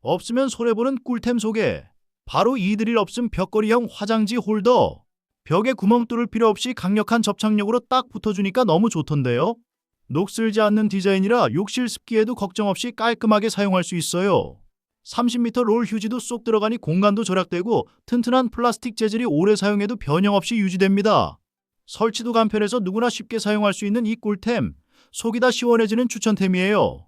없으면 손해보는 꿀템 소개. 바로 이드릴 없음 벽걸이형 화장지 홀더. 벽에 구멍 뚫을 필요 없이 강력한 접착력으로 딱 붙어주니까 너무 좋던데요. 녹슬지 않는 디자인이라 욕실 습기에도 걱정 없이 깔끔하게 사용할 수 있어요. 30m 롤 휴지도 쏙 들어가니 공간도 절약되고 튼튼한 플라스틱 재질이 오래 사용해도 변형 없이 유지됩니다. 설치도 간편해서 누구나 쉽게 사용할 수 있는 이 꿀템. 속이 다 시원해지는 추천템이에요.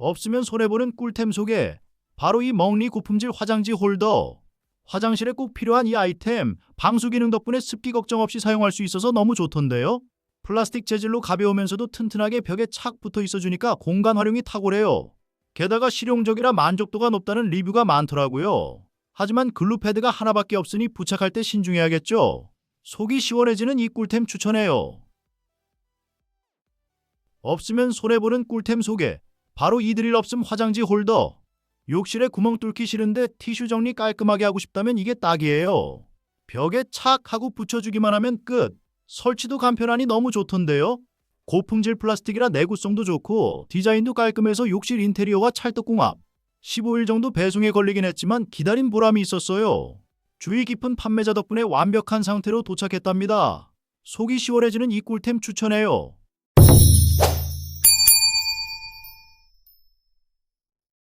없으면 손해보는 꿀템 소개. 바로 이 멍리 고품질 화장지 홀더. 화장실에 꼭 필요한 이 아이템, 방수 기능 덕분에 습기 걱정 없이 사용할 수 있어서 너무 좋던데요. 플라스틱 재질로 가벼우면서도 튼튼하게 벽에 착 붙어 있어주니까 공간 활용이 탁월해요. 게다가 실용적이라 만족도가 높다는 리뷰가 많더라고요. 하지만 글루 패드가 하나밖에 없으니 부착할 때 신중해야겠죠. 속이 시원해지는 이 꿀템 추천해요. 없으면 손해보는 꿀템 소개. 바로 이드릴 없음 화장지 홀더. 욕실에 구멍 뚫기 싫은데 티슈 정리 깔끔하게 하고 싶다면 이게 딱이에요. 벽에 착 하고 붙여주기만 하면 끝. 설치도 간편하니 너무 좋던데요. 고품질 플라스틱이라 내구성도 좋고 디자인도 깔끔해서 욕실 인테리어와 찰떡궁합. 15일 정도 배송에 걸리긴 했지만 기다린 보람이 있었어요. 주의 깊은 판매자 덕분에 완벽한 상태로 도착했답니다. 속이 시원해지는 이 꿀템 추천해요.